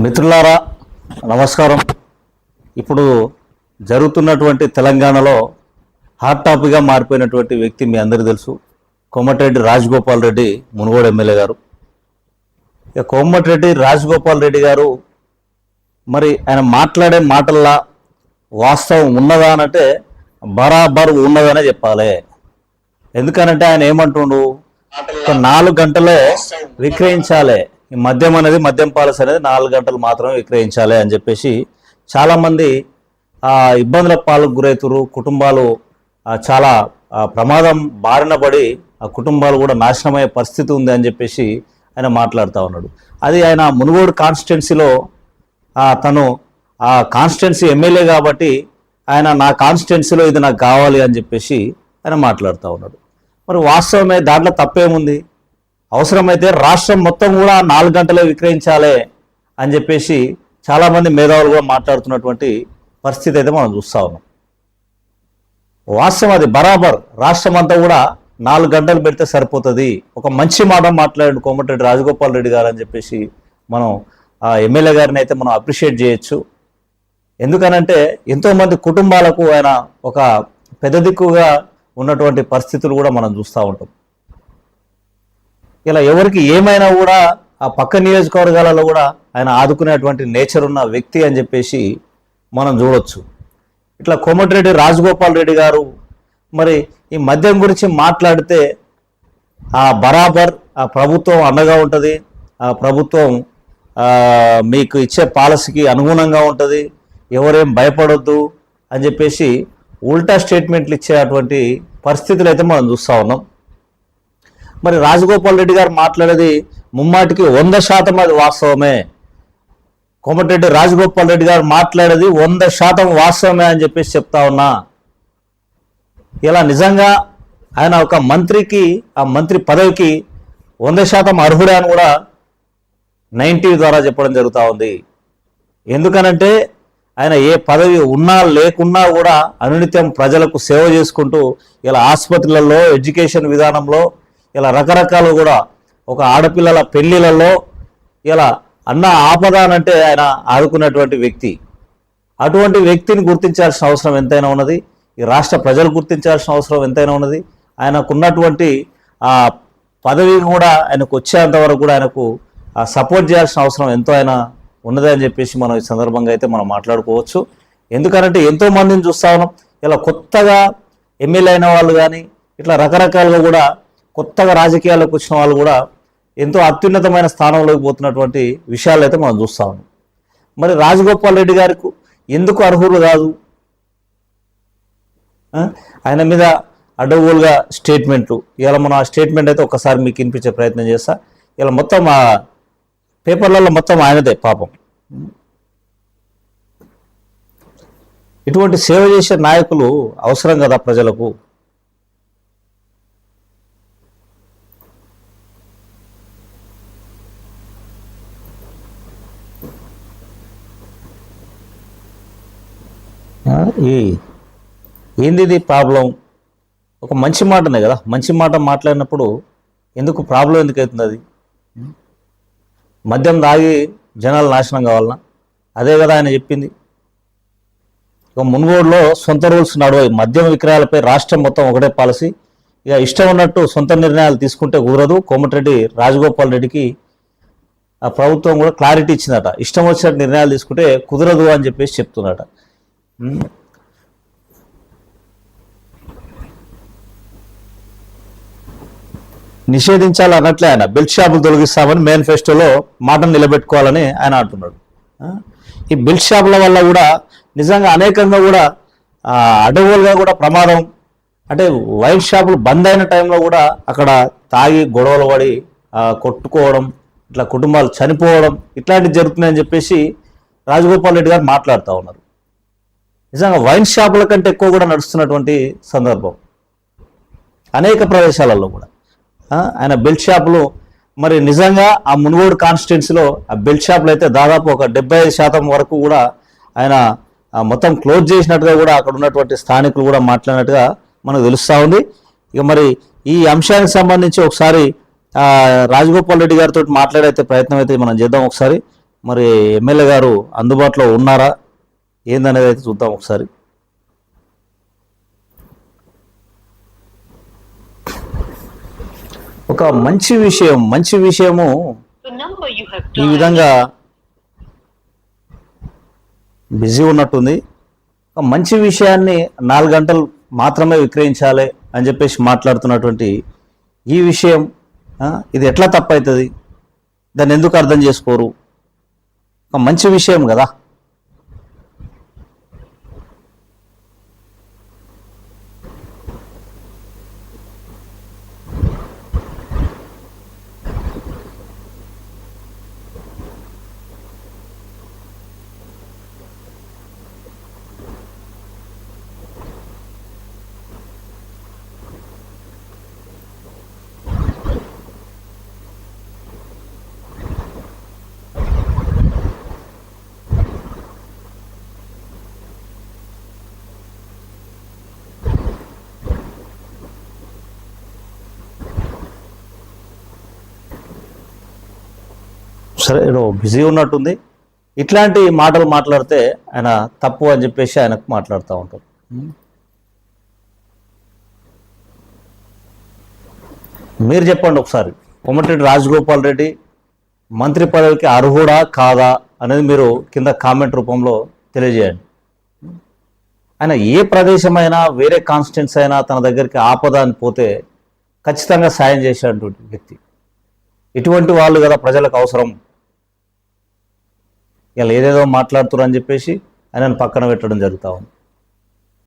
మిత్రులారా నమస్కారం. ఇప్పుడు జరుగుతున్నటువంటి తెలంగాణలో హాట్ టాపిక్గా మారిపోయినటువంటి వ్యక్తి మీ అందరికీ తెలుసు. కోమటిరెడ్డి రాజగోపాల్ రెడ్డి మునుగోడు ఎమ్మెల్యే గారు. ఇక కోమటిరెడ్డి రాజగోపాల్ రెడ్డి గారు మరి ఆయన మాట్లాడే మాటల్లా వాస్తవం ఉన్నదా అనంటే బరాబర్ ఉన్నదనే చెప్పాలి. ఎందుకనంటే ఆయన ఏమంటుండు? ఒక నాలుగు గంటలే విక్రయించాలి. మద్యం అనేది మద్యం పాలసీ అనేది నాలుగు గంటలు మాత్రమే విక్రయించాలి అని చెప్పేసి చాలామంది ఇబ్బందుల పాలకు గురవుతురు కుటుంబాలు చాలా ప్రమాదం బారిన పడి ఆ కుటుంబాలు కూడా నాశనమయ్యే పరిస్థితి ఉంది అని చెప్పేసి ఆయన మాట్లాడుతూ ఉన్నాడు. అది ఆయన మునుగోడు కాన్స్టిట్యున్సీలో తను ఆ కాన్స్టిట్యున్సీ ఎమ్మెల్యే కాబట్టి ఆయన నా కాన్స్టిట్యున్సీలో ఇది నాకు కావాలి అని చెప్పేసి ఆయన మాట్లాడుతూ ఉన్నాడు. మరి వాస్తవమే దాంట్లో తప్పేముంది? అవసరమైతే రాష్ట్రం మొత్తం కూడా నాలుగు గంటలే విక్రయించాలి అని చెప్పేసి చాలామంది మేధావులు కూడా మాట్లాడుతున్నటువంటి పరిస్థితి అయితే మనం చూస్తా ఉన్నాం. వాస్తవం అది బరాబర్ రాష్ట్రం అంతా కూడా నాలుగు గంటలు పెడితే సరిపోతుంది. ఒక మంచి మాట మాట్లాడాడు కోమటిరెడ్డి రాజగోపాల్ రెడ్డి గారు అని చెప్పేసి మనం ఆ ఎమ్మెల్యే గారిని అయితే మనం అప్రిషియేట్ చేయొచ్చు. ఎందుకనంటే ఎంతోమంది కుటుంబాలకు ఆయన ఒక పెద్ద దిక్కుగా ఉన్నటువంటి పరిస్థితులు కూడా మనం చూస్తూ ఉంటాం. ఇలా ఎవరికి ఏమైనా కూడా ఆ పక్క నియోజకవర్గాలలో కూడా ఆయన ఆదుకునేటువంటి నేచర్ ఉన్న వ్యక్తి అని చెప్పేసి మనం చూడొచ్చు. ఇట్లా కోమటిరెడ్డి రాజగోపాల్ రెడ్డి గారు మరి ఈ మద్యం గురించి మాట్లాడితే ఆ బరాబర్ ఆ ప్రభుత్వం అండగా ఉంటుంది. ఆ ప్రభుత్వం మీకు ఇచ్చే పాలసీకి అనుగుణంగా ఉంటుంది. ఎవరేం భయపడొద్దు అని చెప్పేసి ఉల్టా స్టేట్మెంట్లు ఇచ్చేటువంటి పరిస్థితులు అయితే మనం చూస్తూ ఉన్నాం. మరి రాజగోపాల్ రెడ్డి గారు మాట్లాడేది ముమ్మాటికి వంద శాతం అది వాస్తవమే. కోమటిరెడ్డి రాజగోపాల్ రెడ్డి గారు మాట్లాడేది వంద శాతం వాస్తవమే అని చెప్పేసి చెప్తా ఉన్నా. ఇలా నిజంగా ఆయన ఒక మంత్రికి ఆ మంత్రి పదవికి వంద శాతం అర్హుడే అని కూడా నైన్టీ ద్వారా చెప్పడం జరుగుతూ ఉంది. ఎందుకనంటే ఆయన ఏ పదవి ఉన్నా లేకున్నా కూడా అనునిత్యం ప్రజలకు సేవ చేసుకుంటూ ఇలా ఆసుపత్రులలో ఎడ్యుకేషన్ విధానంలో ఇలా రకరకాలు కూడా ఒక ఆడపిల్లల పెళ్ళిళ్ళలో ఇలా అన్న ఆపద అంటే ఆయన ఆదుకున్నటువంటి వ్యక్తి. అటువంటి వ్యక్తిని గుర్తించాల్సిన అవసరం ఎంతైనా ఉన్నది. ఈ రాష్ట్ర ప్రజలు గుర్తించాల్సిన అవసరం ఎంతైనా ఉన్నది. ఆయనకున్నటువంటి ఆ పదవి కూడా ఆయనకు వచ్చేంత వరకు కూడా ఆయనకు సపోర్ట్ చేయాల్సిన అవసరం ఎంతో ఆయన ఉన్నది అని చెప్పేసి మనం ఈ సందర్భంగా అయితే మనం మాట్లాడుకోవచ్చు. ఎందుకంటే ఎంతో మందిని చూస్తా ఉన్నాం. ఇలా కొత్తగా ఎమ్మెల్యే అయిన వాళ్ళు కానీ ఇట్లా రకరకాలుగా కూడా కొత్తగా రాజకీయాల్లోకి వచ్చిన వాళ్ళు కూడా ఎంతో అత్యున్నతమైన స్థానంలోకి పోతున్నటువంటి విషయాలు అయితే మనం చూస్తూ ఉన్నాం. మరి రాజగోపాల్ రెడ్డి గారికి ఎందుకు అర్హులు కాదు? ఆయన మీద అడ్డగోలుగా స్టేట్మెంట్లు. ఇలా మనం ఆ స్టేట్మెంట్ అయితే ఒకసారి మీకు వినిపించే ప్రయత్నం చేస్తా. ఇలా మొత్తం ఆ పేపర్లలో మొత్తం ఆయనదే పాపం. ఇటువంటి సేవ చేసే నాయకులు అవసరం కదా ప్రజలకు? ఈ ఏంది ఇది ప్రాబ్లం? ఒక మంచి మాటనే కదా? మంచి మాట మాట్లాడినప్పుడు ఎందుకు ప్రాబ్లం ఎందుకు అవుతుంది అది? మద్యం తాగి జనాలు నాశనం కావాలన్నా అదే కదా ఆయన చెప్పింది. ఇక మున్గోడులో సొంత రూల్స్ నడవాయి మద్యం విక్రయాలపై రాష్ట్రం మొత్తం ఒకటే పాలసీ. ఇక ఇష్టం ఉన్నట్టు సొంత నిర్ణయాలు తీసుకుంటే కుదరదు. కోమటిరెడ్డి రాజగోపాల్ రెడ్డికి ఆ ప్రభుత్వం కూడా క్లారిటీ ఇచ్చిందట. ఇష్టం వచ్చినట్టు నిర్ణయాలు తీసుకుంటే కుదరదు అని చెప్పేసి చెప్తుందట నిషేధించాలి అన్నట్లే ఆయన. బెల్ట్ షాపులు తొలగిస్తామని మేనిఫెస్టోలో మాటను నిలబెట్టుకోవాలని ఆయన అంటున్నాడు. ఈ బెల్ట్ షాపుల వల్ల కూడా నిజంగా అనేకంగా కూడా అడవులుగా కూడా ప్రమాదం అంటే వైన్ షాపులు బంద్ అయిన టైంలో కూడా అక్కడ తాగి గొడవలు పడి కొట్టుకోవడం ఇట్లా కుటుంబాలు చనిపోవడం ఇట్లాంటివి జరుగుతున్నాయని చెప్పేసి రాజగోపాల్ రెడ్డి గారు మాట్లాడుతూ ఉన్నారు. నిజంగా వైన్ షాపుల కంటే ఎక్కువ కూడా నడుస్తున్నటువంటి సందర్భం. అనేక ప్రదేశాలలో కూడా. ఆయన బెల్ట్ షాపులు మరి నిజంగా ఆ మునుగోడు కాన్స్టిట్యున్సీలో ఆ బెల్ట్ షాపులు అయితే దాదాపు ఒక డెబ్బై ఐదు శాతం వరకు కూడా ఆయన మొత్తం క్లోజ్ చేసినట్టుగా కూడా అక్కడ ఉన్నటువంటి స్థానికులు కూడా మాట్లాడినట్టుగా మనకు తెలుస్తూ ఉంది. ఇక మరి ఈ అంశానికి సంబంధించి ఒకసారి రాజగోపాల్ రెడ్డి గారితో మాట్లాడైతే ప్రయత్నం అయితే మనం చేద్దాం ఒకసారి. మరి ఎమ్మెల్యే గారు అందుబాటులో ఉన్నారా? ఏందనేది అయితే చూద్దాం ఒకసారి. ఒక మంచి విషయం మంచి విషయము ఈ విధంగా బిజీ ఉన్నట్టుంది. ఒక మంచి విషయాన్ని నాలుగు గంటలు మాత్రమే విక్రయించాలి అని చెప్పేసి మాట్లాడుతున్నటువంటి ఈ విషయం ఇది ఎట్లా తప్పవుతుంది దాన్ని ఎందుకు అర్థం చేసుకోరు? ఒక మంచి విషయం కదా. సరే ఏదో బిజీ ఉన్నట్టుంది. ఇట్లాంటి మాటలు మాట్లాడితే ఆయన తప్పు అని చెప్పేసి ఆయనకు మాట్లాడుతూ ఉంటారు. మీరు చెప్పండి ఒకసారి కొమ్మటిరెడ్డి రాజగోపాల్ రెడ్డి మంత్రి పదవికి అర్హుడా కాదా అనేది మీరు కింద కామెంట్ రూపంలో తెలియజేయండి. ఆయన ఏ ప్రదేశమైనా వేరే కాన్స్టెంట్స్ అయినా తన దగ్గరికి ఆపద అని పోతే ఖచ్చితంగా సాయం చేసేటువంటి వ్యక్తి. ఇటువంటి వాళ్ళు కదా ప్రజలకు అవసరం. ఇలా ఏదేదో మాట్లాడుతున్నారు అని చెప్పేసి ఆయనను పక్కన పెట్టడం జరుగుతూ ఉంది.